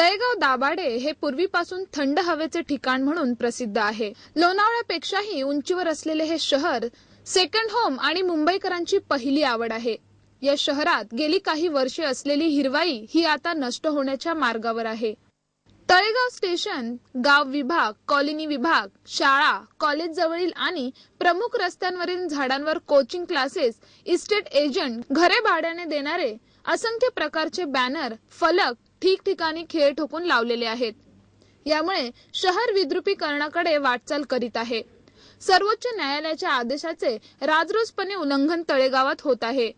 तळेगाव दाभाडे हे पूर्वीपासून थंड हवेचे ठिकाण म्हणून प्रसिद्ध आहे. लोणावळ्यापेक्षाही उंचीवर असलेले हे शहर सेकंड होम आणि मुंबईकरांची पहिली आवड आहे. या शहरात गेली काही वर्षे असलेली हिरवाई ही आता नष्ट होण्याच्या मार्गावर आहे. तळेगाव स्टेशन गाव विभाग कॉलनी विभाग शाळा कॉलेज जवळील आणि प्रमुख रस्त्यांवरील झाडांवर कोचिंग क्लासेस इस्टेट एजंट घरे भाड्याने देणारे असंख्य प्रकारचे बॅनर फलक ठिकठिकाणी खेळ ठोकून लावलेले आहेत. यामुळे शहर विद्रुपीकरणाकडे वाटचाल करीत आहे. सर्वोच्च न्यायालयाच्या आदेशाचे राजरोसपणे उल्लंघन तळेगावात होत आहे.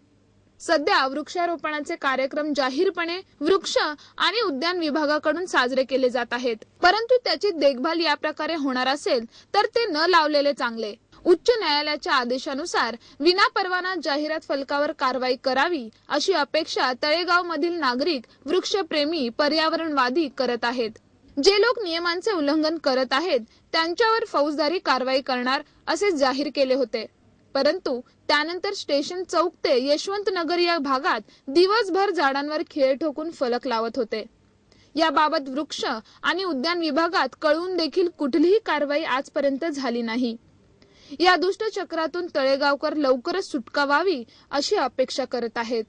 सध्या वृक्षारोपणाचे कार्यक्रम जाहीरपणे वृक्ष आणि उद्यान विभागाकडून साजरे केले जात आहेत. परंतु त्याची देखभाल या प्रकारे होणार असेल तर ते न लावलेले चांगले. उच्च न्यायालयाच्या आदेशानुसार विनापरवाना जाहिरात फलकावर कारवाई करावी अशी अपेक्षा तळेगाव मधील नागरिक वृक्षप्रेमी पर्यावरणवादी करत आहेत. जे लोक नियमांचे उल्लंघन करत आहेत त्यांच्यावर फौजदारी कारवाई करणार असे जाहीर केले होते. परंतु त्यानंतर स्टेशन चौक ते यशवंत नगर या भागात दिवसभर झाडांवर खेळ ठोकून फलक लावत होते. याबाबत वृक्ष आणि उद्यान विभागात कळून देखील कुठलीही कारवाई आजपर्यंत झाली नाही. या दुष्ट चक्रातून तळेगावकर लवकरच सुटका व्हावी अशी अपेक्षा करत आहेत.